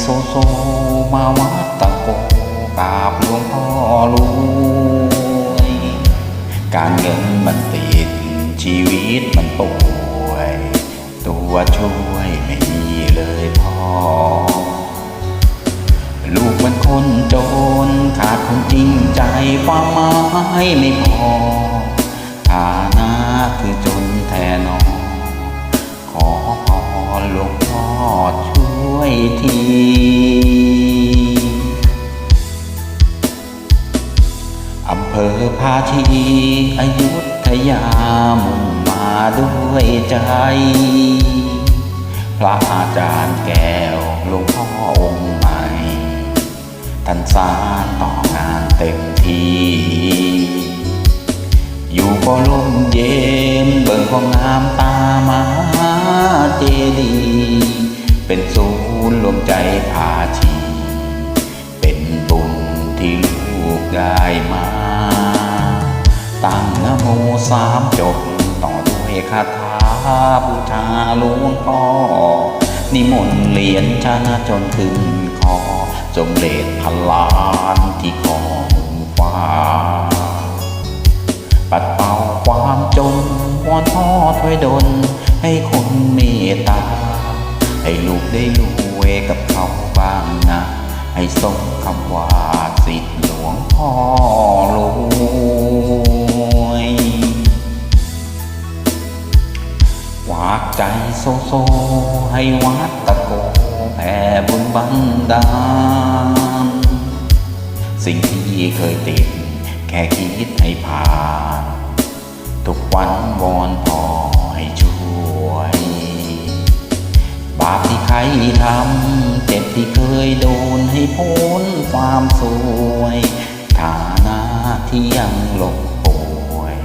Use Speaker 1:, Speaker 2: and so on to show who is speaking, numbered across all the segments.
Speaker 1: โซโซมาวัดตะโกกราบหลวงพ่อรวยการเงินมันติดชีวิตมันป่วย ตัวช่วยไม่มีเลยพ่อ ลูกมันคนจนขาดคนจริงใจความหมายไม่พอฐานะคือจนแทนอขอพรหลวงพ่อ ช่วยทีอำเภอภาชีอายุธยามุ่งมาด้วยใจ พระอาจารย์แก้วหลวงพ่อองค์ใหม่ท่านสารต่องานเต็มที่อยู่ก็ลมเย็นเบิ่งก็งามตามา พาชี เป็นบุญที่ลูกได้มา ตั้งนโมสามจบต่อด้วยคาถาบูชาหลวงพ่อ นิมนต์เหรียญชนะจนขึ้นคอสมเด็จพันล้านที่คอฟ้า ปัดเป่าความจนวอนพ่อช่วยดลให้คนเมตตา ให้ลูกได้ร วกับเขาบ้างนะ ให้สมคำว่าสิทธิหลวงพ่อรวยฝากใจโซโซ ให้วัดตะโกแผ่บุญบันดาลสิ่งที่เคยติด แค่คิดให้ผ่าน ทุกวันวอนพอให้ช่วยาปที่ใครทำเจ็บที่เคยโดนให้พ้นความสวยฐานะที่ยังหลงป่วย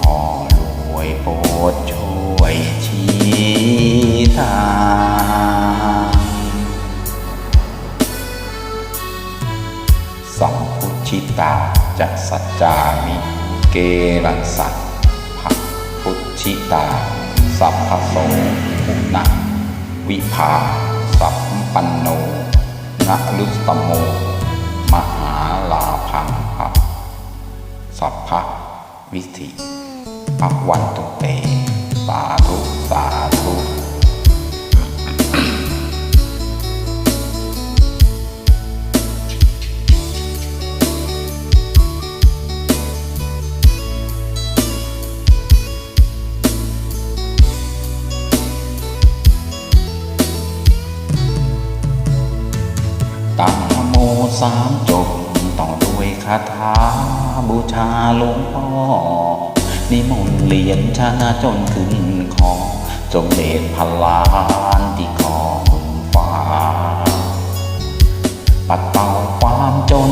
Speaker 1: พ่อรวยโปรดช่วยชี้ทางสัมพุชิตาจะสัจจามิเกรังสัตภพุชิตา สัพพโสปุณะ วิภาสัพปันโนนะลุสตโม มหาลาพังภะสัพพะวิธิภวันตุเต สาธุสาธุามจบต่อด้วยคาถาบูชาหลวงพ่อ นิมนต์เหรียญชนะจนขึ้นคอจงเดชพลานที่คอมือฟ้า ปัดเป่าความจน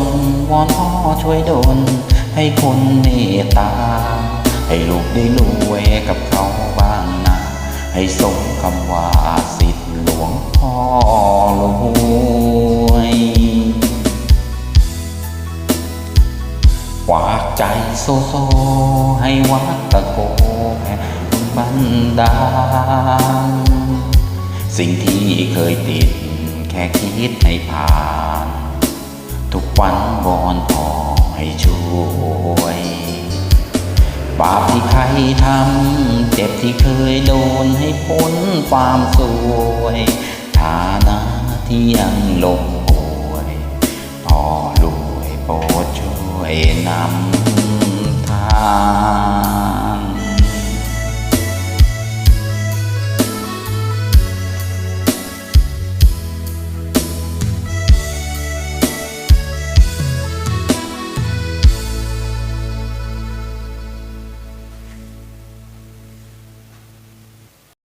Speaker 1: วอนพ่อช่วยดลให้คนเมตตา ให้ลูกได้รวยกับเขาบ้างนะ ให้สมคำว่าสิทธิหลวงพ่อรวย โซโซ ให้วัดตะโกแผ่บันดาลสิ่งที่เคยติด แค่คิดให้ผ่าน ทุกวันวอนพอให้ช่วยบาปที่ใครทำ เจ็บที่เคยโดนให้พ้นความสวยฐานะที่ยังลงป่วย พอรวยโปรดช่วยนำ ทาง